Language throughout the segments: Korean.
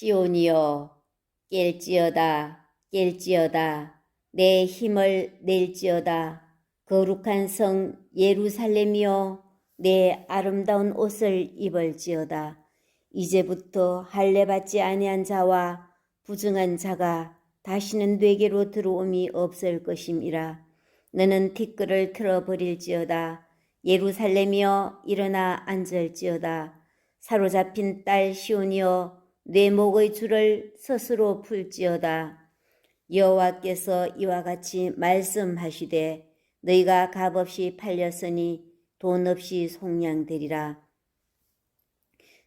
시온이여 깰지어다 깰지어다. 내 힘을 낼지어다. 거룩한 성 예루살렘이여 내 아름다운 옷을 입을지어다. 이제부터 할례 받지 아니한 자와 부정한 자가 다시는 내게로 들어옴이 없을 것임이라. 너는 티끌을 틀어 버릴지어다. 예루살렘이여 일어나 앉을지어다. 사로잡힌 딸 시온이여 내 목의 줄을 스스로 풀지어다 여호와께서 이와 같이 말씀하시되 너희가 값없이 팔렸으니 돈 없이 속량되리라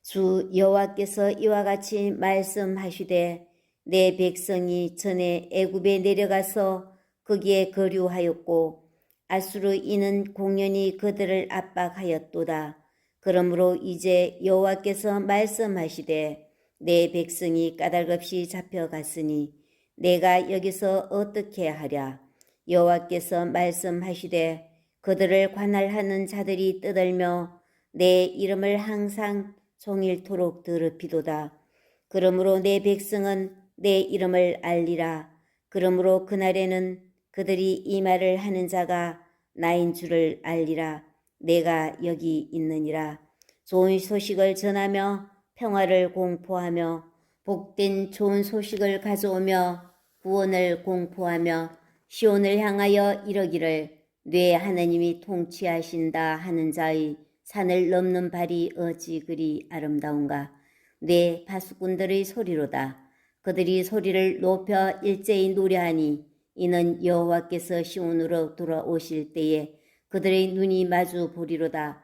주 여호와께서 이와 같이 말씀하시되 내 백성이 전에 애굽에 내려가서 거기에 거류하였고 아수르 이는 공연히 그들을 압박하였도다. 그러므로 이제 여호와께서 말씀하시되 내 백성이 까닭없이 잡혀갔으니 내가 여기서 어떻게 하랴 여호와께서 말씀하시되 그들을 관할하는 자들이 떠들며 내 이름을 항상 종일토록 더럽히도다. 그러므로 내 백성은 내 이름을 알리라. 그러므로 그날에는 그들이 이 말을 하는 자가 나인 줄을 알리라. 내가 여기 있느니라. 좋은 소식을 전하며 평화를 공포하며 복된 좋은 소식을 가져오며 구원을 공포하며 시온을 향하여 이러기를 뇌 하나님이 통치하신다 하는 자의 산을 넘는 발이 어찌 그리 아름다운가? 내 파수꾼들의 소리로다. 그들이 소리를 높여 일제히 노래하니 이는 여호와께서 시온으로 돌아오실 때에 그들의 눈이 마주 보리로다.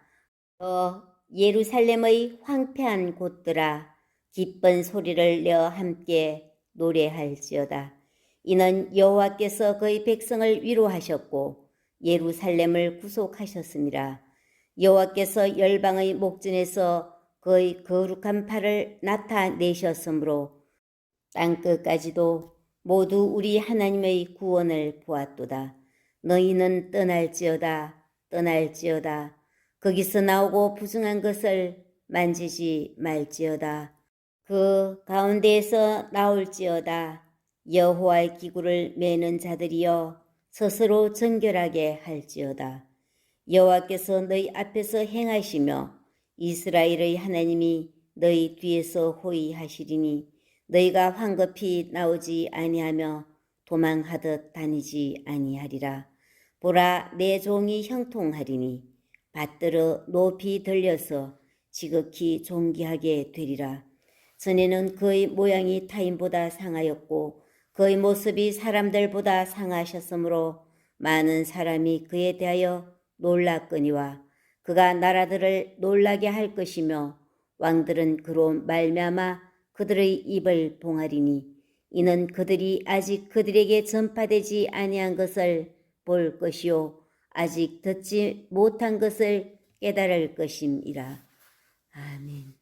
어 예루살렘의 황폐한 곳들아 기쁜 소리를 내어 함께 노래할지어다 이는 여호와께서 그의 백성을 위로하셨고 예루살렘을 구속하셨습니다. 여호와께서 열방의 목전에서 그의 거룩한 팔을 나타내셨으므로 땅 끝까지도 모두 우리 하나님의 구원을 보았도다. 너희는 떠날지어다 떠날지어다 거기서 나오고 부정한 것을 만지지 말지어다. 그 가운데에서 나올지어다. 여호와의 기구를 매는 자들이여 스스로 정결하게 할지어다. 여호와께서 너희 앞에서 행하시며 이스라엘의 하나님이 너희 뒤에서 호위하시리니 너희가 황급히 나오지 아니하며 도망하듯 다니지 아니하리라. 보라 내 종이 형통하리니 받들어 높이 들려서 지극히 존귀하게 되리라. 전에는 그의 모양이 타인보다 상하였고 그의 모습이 사람들보다 상하셨으므로 많은 사람이 그에 대하여 놀랐거니와 그가 나라들을 놀라게 할 것이며 왕들은 그로 말미암아 그들의 입을 봉하리니 이는 그들이 아직 그들에게 전파되지 아니한 것을 볼 것이요 아직 듣지 못한 것을 깨달을 것임이라. 아멘.